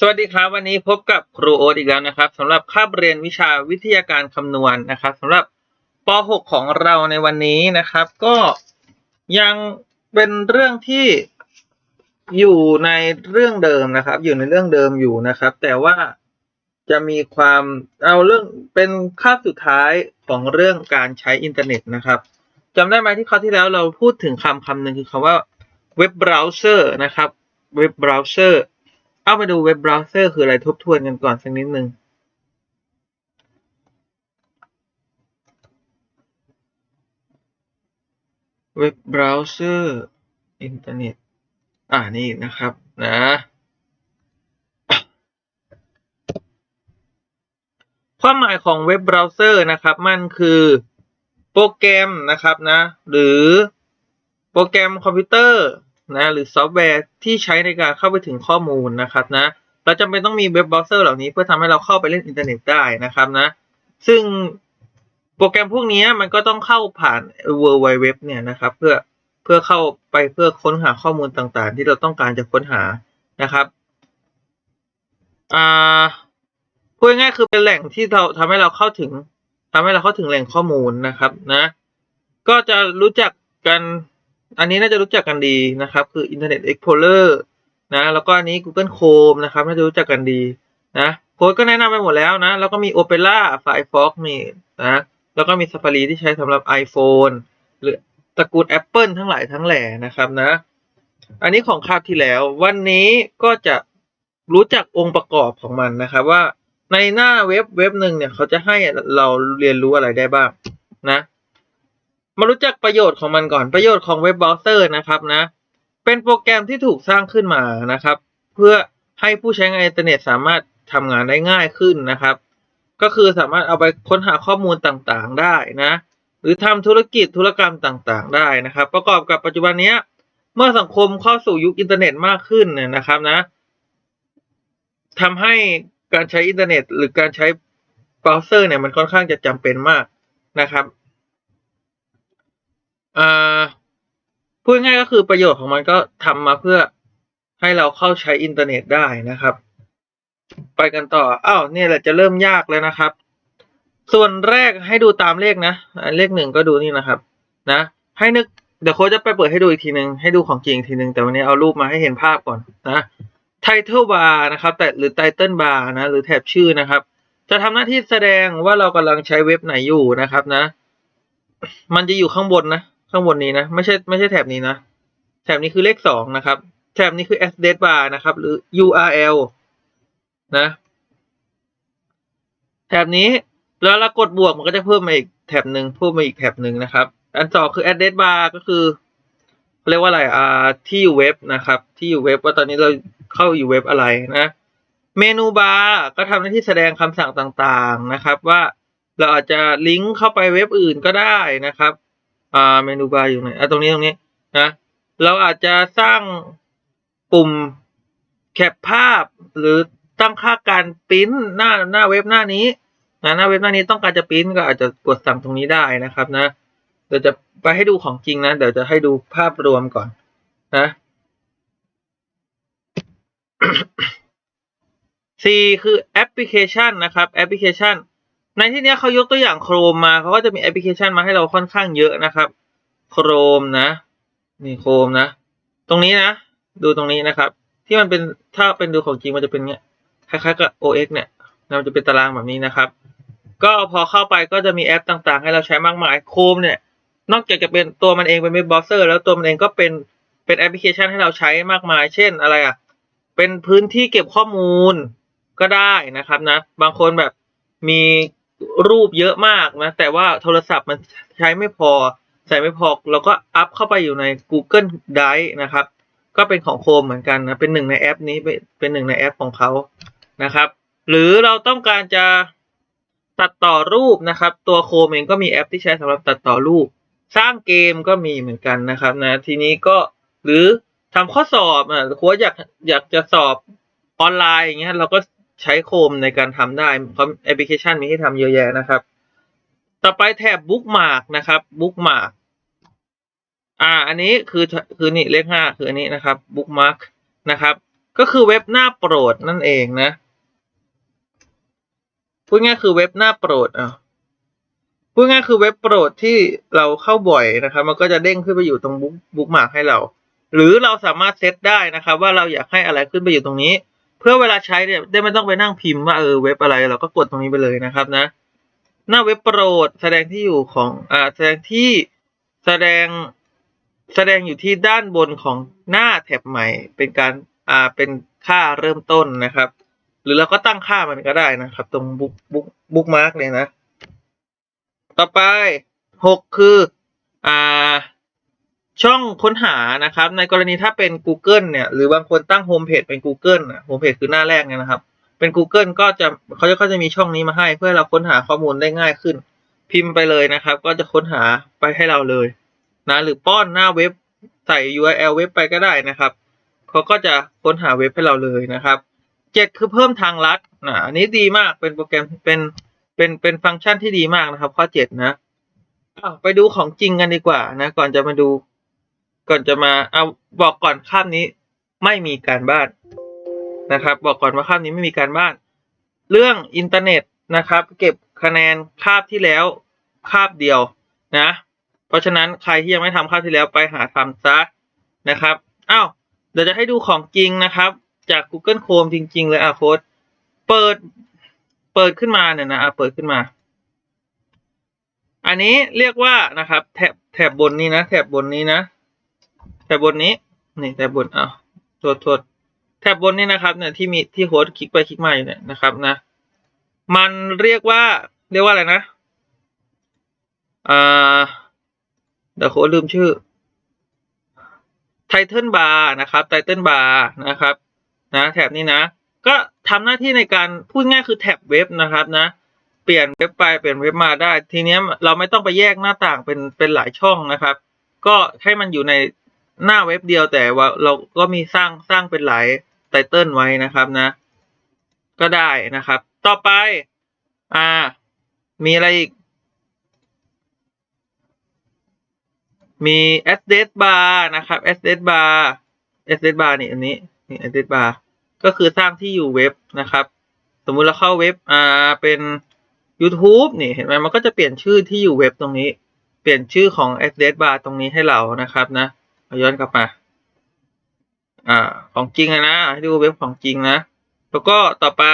สวัสดีครับ วันนี้พบกับครูโอ๊ตอีกแล้วนะครับสำหรับคาบเรียนวิชาวิทยาการคำนวณนะครับสำหรับป .6 ของเราในวันนี้นะครับ ก็ยังเป็นเรื่องที่อยู่ในเรื่องเดิมนะครับ อยู่ในเรื่องเดิมอยู่นะครับ แต่ว่าจะมีความเอาเรื่องเป็นคาบสุดท้ายของเรื่องการใช้อินเทอร์เน็ตนะครับจำได้ไหมที่คราวที่แล้วเราพูดถึงคำคำหนึ่งคือคำว่าเว็บเบราว์เซอร์นะครับเว็บเบราว์เซอร์ เอามาดูเว็บเบราว์เซอร์คืออะไรทบทวนกันก่อนสักนิดนึงเว็บเบราว์เซอร์อินเทอร์เน็ตอ่านี่นะครับนะความหมายของเว็บเบราว์เซอร์นะครับ มันคือโปรแกรมนะครับนะ หรือโปรแกรมคอมพิวเตอร์ นะหรือซอฟต์แวร์ที่ใช้ในการเข้าไปถึงข้อมูลนะครับนะเราจำเป็นต้องมีเว็บเบราว์เซอร์เหล่านี้เพื่อทำให้เราเข้าไปเล่นอินเทอร์เน็ตได้นะครับนะซึ่งโปรแกรมพวกนี้มันก็ต้องเข้าผ่าน World Wide Web เนี่ยนะครับเพื่อเพื่อเข้าไปเพื่อค้นหาข้อมูลต่างๆ ที่เราต้องการจะค้นหานะครับอ่าพูดง่ายๆคือเป็นแหล่งที่เราทำให้เราเข้าถึงทำให้เราเข้าถึงแหล่งข้อมูลนะครับนะ ก็จะรู้จักกัน อันนี้น่าจะรู้จักกันดีนะครับ คือ Internet Explorer นะแล้วก็อันนี้ Google Chrome นะครับน่าจะรู้จักกันดีนะโค้ดก็แนะนำไปหมดแล้วนะ แล้วก็มี Opera Firefox นี่นะแล้วก็มี Safari ที่ใช้สำหรับ iPhone หรือตระกูล Apple ทั้งหลายทั้งแหล่นะครับนะ อันนี้ของคาบที่แล้ว วันนี้ก็จะรู้จักองค์ประกอบของมันนะครับ ว่าในหน้าเว็บเว็บหนึ่งเนี่ยเขาจะให้เราเรียนรู้อะไรได้บ้างนะ มารู้จักประโยชน์ของมันก่อนประโยชน์ของเว็บเบราว์เซอร์นะครับนะ เป็นโปรแกรมที่ถูกสร้างขึ้นมานะครับ เพื่อให้ผู้ใช้งานอินเทอร์เน็ตสามารถทำงานได้ง่ายขึ้นนะครับ ก็คือสามารถเอาไปค้นหาข้อมูลต่างๆได้นะ หรือทำธุรกิจธุรกรรมต่างๆ ได้นะครับ ประกอบกับปัจจุบันนี้เมื่อสังคมเข้าสู่ยุคอินเทอร์เน็ตมากขึ้นเนี่ยนะครับนะทำให้การใช้อินเทอร์เน็ต หรือการใช้เบราว์เซอร์เนี่ยมันค่อนข้างจะจำเป็นมากนะครับ อ่าพูดง่ายก็คือประโยชน์ของมันก็ทำมาเพื่อให้เราเข้าใช้อินเทอร์เน็ตได้นะครับ ไปกันต่ออ้าวเนี่ยแหละจะเริ่มยากแล้วนะครับ ส่วนแรกให้ดูตามเลขนะเลขหนึ่งก็ดูนี่นะครับ นะ ให้นึกเดี๋ยวโค้ชจะไปเปิดให้ดูอีกทีหนึ่งให้ดูของจริงอีกทีหนึ่งแต่วันนี้เอารูปมาให้เห็นภาพก่อนนะ Title Bar นะครับ แต่หรือ Title Bar นะ หรือแถบชื่อนะครับ จะทำหน้าที่แสดงว่าเรากำลังใช้เว็บไหนอยู่นะครับนะ มันจะอยู่ข้างบนนะ ข้างบนนี้นะ ไม่ใช่ไม่ใช่แถบนี้นะ แถบนี้คือเลขสองนะครับ แถบนี้คือ address bar นะครับ หรือ URL นะ แถบนี้แล้วเรากดบวกมันก็จะเพิ่มมาอีกแถบหนึ่งเพิ่มมาอีกแถบหนึ่งนะครับ อันสองคือ address bar ก็คือเรียกว่าอะไรอ่าที่อยู่เว็บนะครับ ที่อยู่เว็บว่าตอนนี้เราเข้าอยู่เว็บอะไรนะ เมนูบาร์ก็ทำหน้าที่แสดงคำสั่งต่างๆนะครับ ว่าเราอาจจะลิงก์เข้าไปเว็บอื่นก็ได้นะครับ อ่าเมนูบาร์อยู่ไหนอะตรงนี้ตรงนี้นะเราอาจจะสร้างปุ่มแคปภาพ หรือตั้งค่าการปริ้นหน้าหน้าเว็บหน้านี้นะหน้าเว็บหน้านี้ต้องการจะปริ้นก็อาจจะกดสั่งตรงนี้ได้นะครับนะเดี๋ยวจะไปให้ดูของจริงนะเดี๋ยวจะให้ดูภาพรวมก่อนนะ C คือแอปพลิเคชันนะครับแอปพลิเคชัน ในที่นี้เขายกตัวอย่างโครมมาเขาก็จะมีแอปพลิเคชันมาให้เราค่อนข้างเยอะนะครับโครมนะนี่โครมนะ ตรงนี้นะ ดูตรงนี้นะครับ ที่มันเป็นถ้าเป็นดูของจริงมันจะเป็นเนี้ยคล้ายๆกับ OX เนี่ยมันจะเป็นตารางแบบนี้นะครับ ก็พอเข้าไปก็จะมีแอปต่างๆ ให้เราใช้มากมายโครมเนี่ย นอกจากจะเป็นตัวมันเองเป็นเว็บเบราว์เซอร์แล้วตัวมันเองก็เป็นเป็นแอปพลิเคชันให้เราใช้มากมาย เช่นอะไรอะเป็นพื้นที่เก็บข้อมูลก็ได้นะครับนะ บางคนแบบมี รูปเยอะมากนะ แต่ว่าโทรศัพท์มันใช้ไม่พอ ใส่ไม่พอเราก็อัพเข้าไปอยู่ใน Google Drive นะครับ ก็เป็นของโคมเหมือนกันนะ เป็นหนึ่งในแอปนี้เป็นหนึ่งในแอปของเขานะครับ หรือเราต้องการจะตัดต่อรูปนะครับ ตัวโคมเองก็มีแอปที่ใช้สำหรับตัดต่อรูป สร้างเกมก็มีเหมือนกันนะครับนะทีนี้ก็หรือทำข้อสอบอะครูอยากอยากจะสอบออนไลน์อย่างเงี้ยเราก็ ใช้โคมในการทำได้เพราะแอปพลิเคชันมีให้ทำเยอะแยะนะครับ ต่อไปแถบบุ๊กมาร์กนะครับบุ๊กมาร์กอ่า อันนี้คือคือนี่เลขห้าคืออันนี้นะครับบุ๊กมาร์กนะครับ ก็คือเว็บหน้าโปรดนั่นเองนะพูดง่ายคือเว็บหน้าโปรดอะพูดง่ายคือเว็บโปรดที่เราเข้าบ่อยนะครับ มันก็จะเด้งขึ้นไปอยู่ตรงบุ๊กบุ๊กมาร์กให้เรา หรือเราสามารถเซตได้นะครับ ว่าเราอยากให้อะไรขึ้นไปอยู่ตรงนี้ เพื่อเวลาใช้เนี่ยได้ไม่ต้องไปนั่งพิมพ์ว่าเออเว็บอะไรเราก็กดตรงนี้ไปเลยนะครับนะ หน้าเว็บโปรดแสดงที่อยู่ของอ่าแสดงที่แสดงแสดงอยู่ที่ด้านบนของหน้าแท็บใหม่ เป็นการอ่าเป็นค่าเริ่มต้นนะครับ หรือเราก็ตั้งค่ามันก็ได้นะครับ ตรงบุ๊กบุ๊กบุ๊กมาร์กเลยนะ ต่อไปหกคืออ่า ช่องค้นหานะครับ ในกรณีถ้าเป็น Google เนี่ยหรือบางคนตั้งโฮมเพจเป็น Google นะโฮมเพจคือหน้าแรกเนี่ยนะครับ เป็น Google ก็จะเขาจะเขาจะมีช่องนี้มาให้ เพื่อเราค้นหาข้อมูลได้ง่ายขึ้น พิมพ์ไปเลยนะครับ ก็จะค้นหาไปให้เราเลยนะหรือป้อนหน้าเว็บใส่ URL เว็บไปก็ได้นะครับเขาก็จะค้นหาเว็บให้เราเลยนะครับเจ็ดคือเพิ่มทางลัดนะอันนี้ดีมากเป็นโปรแกรมเป็นเป็นเป็นฟังก์ชันที่ดีมากนะครับ ข้อเจ็ดนะไปดูของจริงกันดีกว่านะ ก่อนจะมาดู ก่อนจะมาเอาบอกก่อนคาบนี้ไม่มีการบ้านนะครับ บอกก่อนว่าคาบนี้ไม่มีการบ้าน เรื่องอินเทอร์เน็ตนะครับ เก็บคะแนนคาบที่แล้วคาบเดียวนะ เพราะฉะนั้นใครที่ยังไม่ทำคาบที่แล้วไปหาทำซะนะครับอ้าวเดี๋ยวจะให้ดูของจริงนะครับ จาก Google Chrome จริง ๆ เลยอะโค้ดเปิดเปิดขึ้นมาเนี่ยนะอะเปิดขึ้นมา อันนี้เรียกว่านะครับ แถบแถบบนนี้นะ แถบบนนี้นะ แถบบนนี้นี่แถบบนอะโทษโทษแถบบนนี้นะครับเนี่ยที่มีที่โค้ดคลิกไปคลิกมาอยู่เนี่ยนะครับนะ มันเรียกว่าเรียกว่าอะไรนะอ่าเดี๋ยวโค้ดลืมชื่อไทเทิลบาร์นะครับไทเทิลบาร์นะครับนะแถบนี้นะ ก็ทำหน้าที่ในการพูดง่ายคือแท็บเว็บนะครับนะ เปลี่ยนเว็บไปเปลี่ยนเว็บมาได้ ทีเนี้ยเราไม่ต้องไปแยกหน้าต่างเป็นเป็นหลายช่องนะครับ ก็ให้มันอยู่ใน หน้าเว็บเดียวแต่ว่าเราก็มีสร้างสร้างเป็นหลายไตเติลไว้นะครับนะ ก็ได้นะครับ ต่อไป อ่า มีอะไรอีก มี address bar นะครับ address bar address bar นี่อันนี้นี่ address bar ก็คือสร้างที่อยู่เว็บนะครับ สมมุติเราเข้าเว็บ อ่า เป็น YouTube นี่เห็นไหมมันก็จะเปลี่ยนชื่อที่อยู่เว็บตรงนี้ เปลี่ยนชื่อของ address bar ตรงนี้ให้เรานะครับนะ ย้อนกลับมา อ่า ของจริงนะให้ดูเว็บของจริงนะ แล้วก็ต่อไป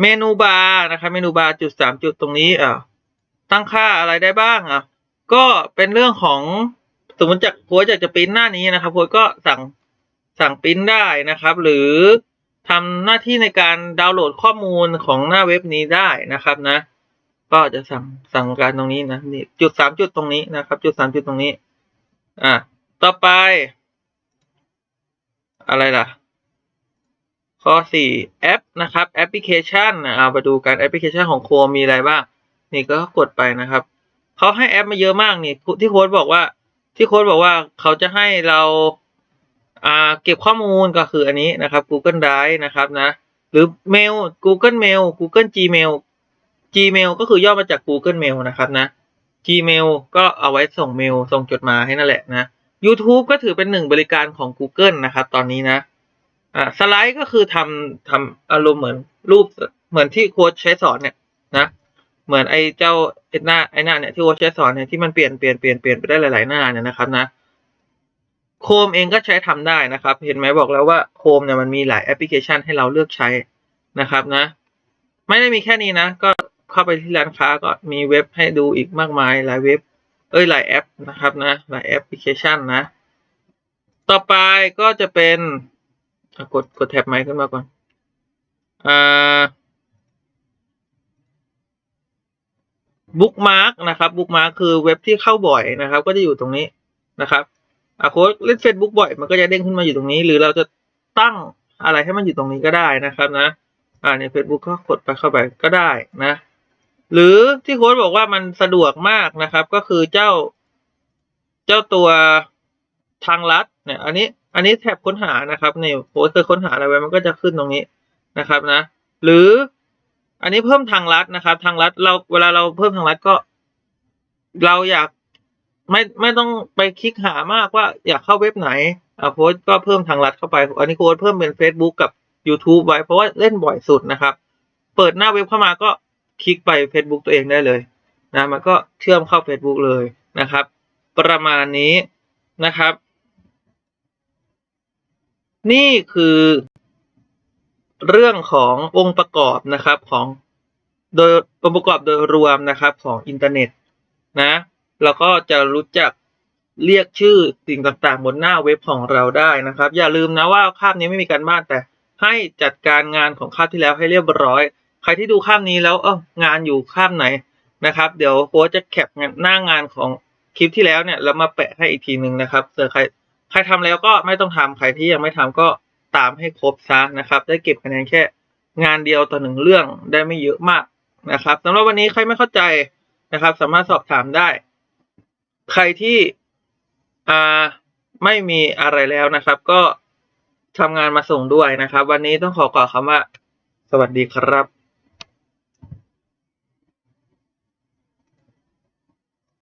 เมนูบาร์นะครับเมนูบาร์จุดสามจุดตรงนี้อ่าตั้งค่าอะไรได้บ้างอะ ก็เป็นเรื่องของสมมติจากโค้ชอยากจะปริ้นหน้านี้นะครับโค้ชก็สั่งสั่งปริ้นได้นะครับ หรือทำหน้าที่ในการดาวน์โหลดข้อมูลของหน้าเว็บนี้ได้นะครับนะ ก็จะสั่งสั่งการตรงนี้นะนี่จุดสามจุดตรงนี้นะครับ จุดสามจุดตรงนี้ อ่าต่อไป อะไรล่ะ ข้อสี่แอปนะครับแอปพลิเคชันนะเอาไปดูกันแอปพลิเคชันของโคมีอะไรบ้าง นี่ก็กดไปนะครับ เขาให้แอปมาเยอะมากนี่ที่โค้ดบอกว่า ที่โค้ดบอกว่าเขาจะให้เราอ่าเก็บข้อมูลก็คืออันนี้นะครับ Google Drive นะครับนะ หรือ Mail Google Mail Google Gmail Gmail ก็คือย่อมาจาก Google Mail นะครับนะ Gmail ก็เอาไว้ส่งเมลส่งจดหมายให้นั่นแหละนะ YouTube ก็ถือเป็นหนึ่งบริการของ Google นะครับ ตอนนี้นะอ่าสไลด์ก็คือทำทำอารมณ์เหมือนรูปเหมือนที่โค้ชใช้สอนเนี่ยนะ เหมือนไอ้เจ้าไอ้หน้าไอ้หน้าเนี่ยที่โค้ชใช้สอนเนี่ยที่มันเปลี่ยนเปลี่ยนเปลี่ยนเปลี่ยนไปได้หลาย ๆ หน้าเนี่ยนะครับนะโคมเองก็ใช้ทำได้นะครับ เห็นไหมบอกแล้วว่าโคมเนี่ยมันมีหลายแอปพลิเคชันให้เราเลือกใช้นะครับนะ ไม่ได้มีแค่นี้นะก็ เข้าไปที่ร้านค้าก็มีเว็บให้ดูอีกมากมายหลายเว็บ เอ้ยหลายแอปนะครับนะหลายแอปพลิเคชันนะ ต่อไปก็จะเป็นกดกดแท็บไมค์ขึ้นมาก่อนอ่าบุ๊กมาร์กนะครับบุ๊กมาร์กคือเว็บที่เข้าบ่อยนะครับ ก็จะอยู่ตรงนี้นะครับอะโค้ดเล่นเฟซบุ๊กบ่อย มันก็จะเด้งขึ้นมาอยู่ตรงนี้ หรือเราจะตั้งอะไรให้มันอยู่ตรงนี้ก็ได้นะครับนะ อ่าใน Facebook ก็กดไปเข้าไปก็ได้นะ หรือที่โค้ดบอกว่ามันสะดวกมากนะครับ ก็คือเจ้า เจ้าตัวทางลัดเนี่ย อันนี้ อันนี้แท็บค้นหานะครับเนี่โค้ดเคยค้นหาอะไรไว้มันก็จะขึ้นตรงนี้นะครับนะ หรืออันนี้เพิ่มทางลัดนะครับ ทางลัดเราเวลาเราเพิ่มทางลัดก็ เราอยากไม่ไม่ต้องไปคลิกหามากว่าอยากเข้าเว็บไหนอ่าโค้ดก็เพิ่มทางลัดเข้าไป อันนี้โค้ดเพิ่มเป็น Facebook กับ YouTube ไว้เพราะว่าเล่นบ่อยสุดนะครับ เปิดหน้าเว็บเข้ามาก็ คลิกไป Facebook ตัวเองได้เลยนะมันก็เชื่อมเข้า Facebook เลยนะครับ ประมาณนี้นะครับ นี่คือเรื่องขององค์ประกอบนะครับของโดยองค์ประกอบโดยรวมนะครับของอินเทอร์เน็ตนะเราก็จะรู้จักเรียกชื่อสิ่งต่างๆ บนหน้าเว็บของเราได้นะครับ อย่าลืมนะว่าคาบนี้ไม่มีการบ้านแต่ให้จัดการงานของคาบที่แล้วให้เรียบร้อย ใครที่ดูคาบนี้แล้วเอองานอยู่คาบไหนนะครับ เดี๋ยวโค้ชจะแคปหน้างานของคลิปที่แล้วเนี่ยแล้วมาแปะให้อีกทีหนึ่งนะครับเจอใครใครทำแล้วก็ไม่ต้องทำใครที่ยังไม่ทำก็ตามให้ครบซะนะครับ ได้เก็บคะแนนแค่งานเดียวต่อหนึ่งเรื่องได้ไม่เยอะมากนะครับสำหรับวันนี้ใครไม่เข้าใจนะครับ สามารถสอบถามได้ ใครที่อ่าไม่มีอะไรแล้วนะครับ ก็ทำงานมาส่งด้วยนะครับ วันนี้ต้องขอกล่าวคำว่า สวัสดีครับ